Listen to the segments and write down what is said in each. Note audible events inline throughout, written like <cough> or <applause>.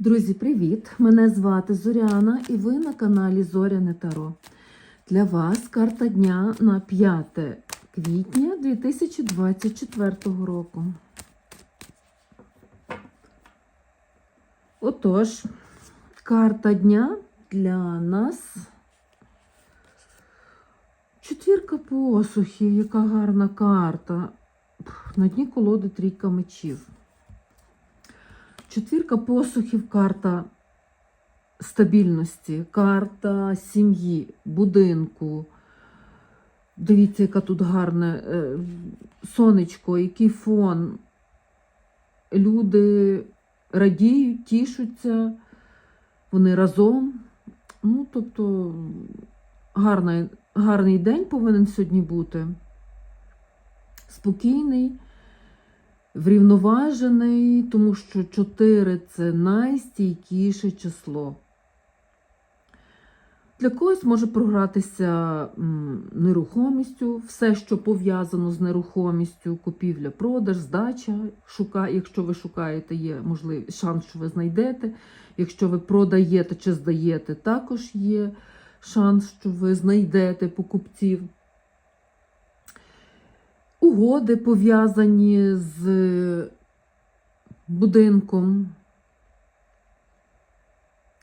Друзі, привіт! Мене звати Зоряна і ви на каналі Зоряне Таро. Для вас карта дня на 5 квітня 2024 року. Отож, карта дня для нас. Четвірка посухів, яка гарна карта. На дні колоди трійка мечів. Четвірка посухів, карта стабільності, карта сім'ї, будинку. Дивіться, яка тут гарне е, сонечко, який фон. Люди радіють, тішуться, вони разом. Ну, тобто, гарний, гарний день повинен сьогодні бути. Спокійний врівноважений, тому що 4 це найстійкіше число. Для когось може програтися нерухомістю, все, що пов'язано з нерухомістю, купівля, продаж, здача. Шука, якщо ви шукаєте, є можливий шанс, що ви знайдете. Якщо ви продаєте чи здаєте, також є шанс, що ви знайдете покупців угоди пов'язані з будинком.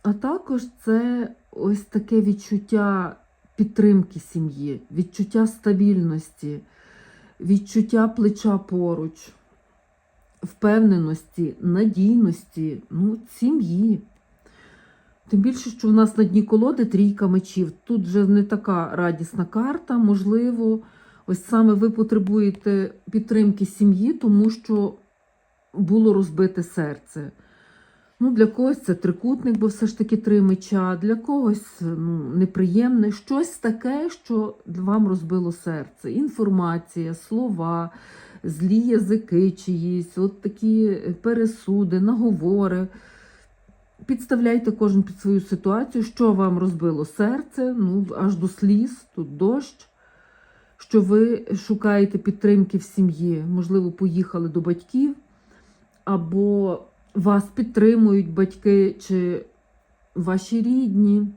А також це ось таке відчуття підтримки сім'ї, відчуття стабільності, відчуття плеча поруч, впевненості, надійності, ну, сім'ї. Тим більше, що в нас на дні колоди трійка мечів. Тут вже не така радісна карта, можливо. Ось саме ви потребуєте підтримки сім'ї, тому що було розбите серце. Ну, Для когось це трикутник, бо все ж таки три меча, для когось ну, неприємне, щось таке, що вам розбило серце. Інформація, слова, злі язики чиїсь, от такі пересуди, наговори. Підставляйте кожен під свою ситуацію, що вам розбило серце, ну, аж до сліз, тут дощ що ви шукаєте підтримки в сім'ї, можливо, поїхали до батьків, або вас підтримують батьки чи ваші рідні,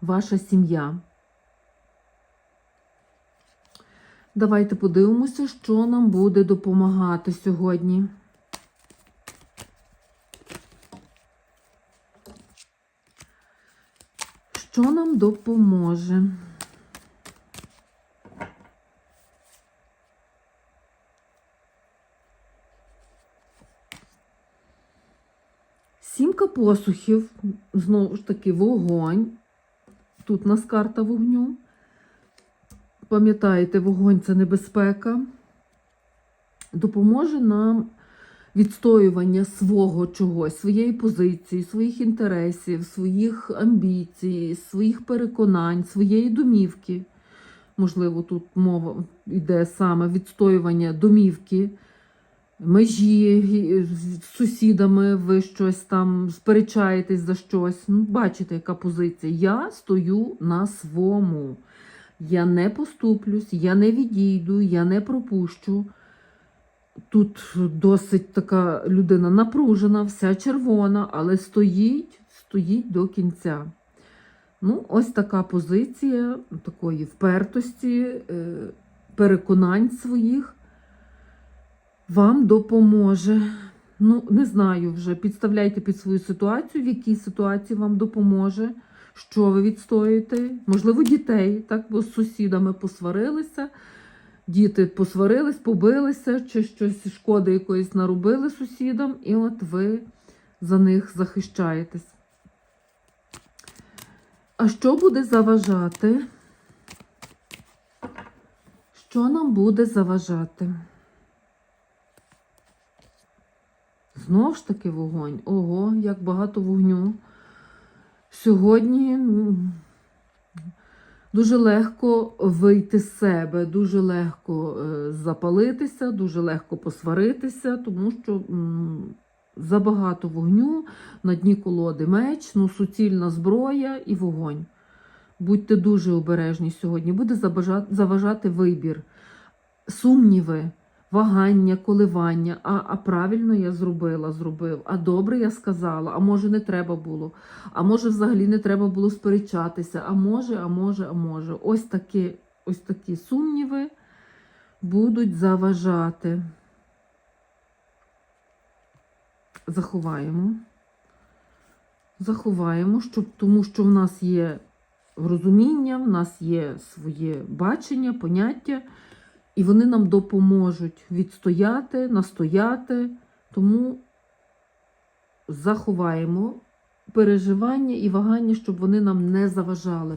ваша сім'я. Давайте подивимося, що нам буде допомагати сьогодні. Що нам допоможе? Посухів, знову ж таки, вогонь. Тут у нас карта вогню. Пам'ятаєте, вогонь це небезпека. Допоможе нам відстоювання свого чогось, своєї позиції, своїх інтересів, своїх амбіцій, своїх переконань, своєї домівки. Можливо, тут мова йде саме відстоювання домівки межі з сусідами, ви щось там сперечаєтесь за щось. Ну, Бачите, яка позиція. Я стою на свому. Я не поступлюсь, я не відійду, я не пропущу. Тут досить така людина напружена, вся червона, але стоїть, стоїть до кінця. Ну, ось така позиція такої впертості, е, переконань своїх вам допоможе. Ну, не знаю вже. Підставляйте під свою ситуацію, в якій ситуації вам допоможе, що ви відстоїте. Можливо, дітей, так, бо з сусідами посварилися, діти посварились, побилися, чи щось шкоди якоїсь наробили сусідам, і от ви за них захищаєтесь. А що буде заважати? Що нам буде заважати? Знову ж таки вогонь. Ого, як багато вогню. Сьогодні дуже легко вийти з себе, дуже легко е, запалитися, дуже легко посваритися, тому що забагато вогню, на дні колоди меч, ну, суцільна зброя і вогонь. Будьте дуже обережні сьогодні. Буде заважати вибір, сумніви вагання, коливання. А, а правильно я зробила, зробив, а добре я сказала, а може не треба було, а може взагалі не треба було сперечатися, а може, а може, а може. Ось такі, ось такі сумніви будуть заважати. Заховаємо. Заховаємо, щоб, тому що в нас є розуміння, в нас є своє бачення, поняття, і вони нам допоможуть відстояти, настояти. Тому заховаємо переживання і вагання, щоб вони нам не заважали.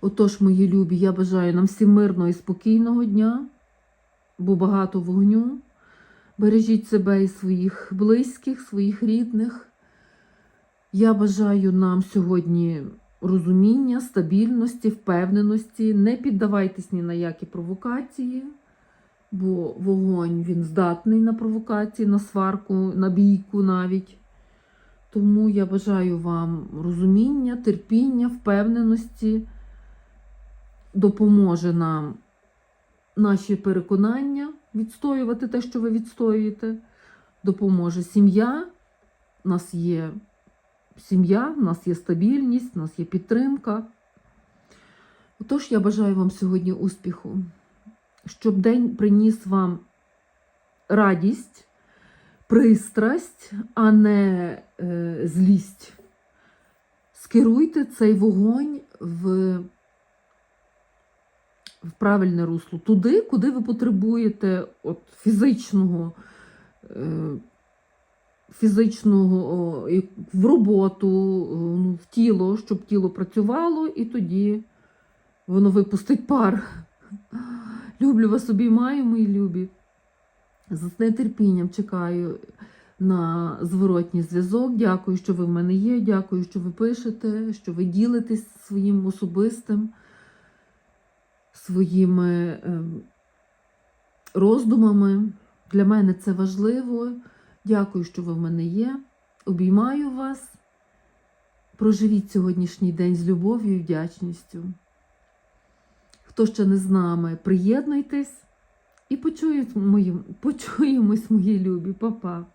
Отож, мої любі, я бажаю нам всім мирного і спокійного дня, бо багато вогню. Бережіть себе і своїх близьких, своїх рідних. Я бажаю нам сьогодні розуміння, стабільності, впевненості. Не піддавайтесь ні на які провокації, бо вогонь він здатний на провокації, на сварку, на бійку навіть. Тому я бажаю вам розуміння, терпіння, впевненості, допоможе нам наші переконання відстоювати те, що ви відстоюєте. Допоможе сім'я. У нас є сім'я, у нас є стабільність, у нас є підтримка. Отож, я бажаю вам сьогодні успіху, щоб день приніс вам радість, пристрасть, а не е, злість. Скеруйте цей вогонь в в правильне русло, туди, куди ви потребуєте от, фізичного, е, фізичного в роботу, ну, в тіло, щоб тіло працювало, і тоді воно випустить пар. Люблю вас обіймаю, мої любі. З нетерпінням чекаю на зворотній зв'язок. Дякую, що ви в мене є. Дякую, що ви пишете, що ви ділитесь своїм особистим своїми ем, роздумами. Для мене це важливо. Дякую, що ви в мене є. Обіймаю вас. Проживіть сьогоднішній день з любов'ю і вдячністю. Хто ще не з нами, приєднуйтесь і почують мої, <laughs> почуємось, мої любі, Па-па.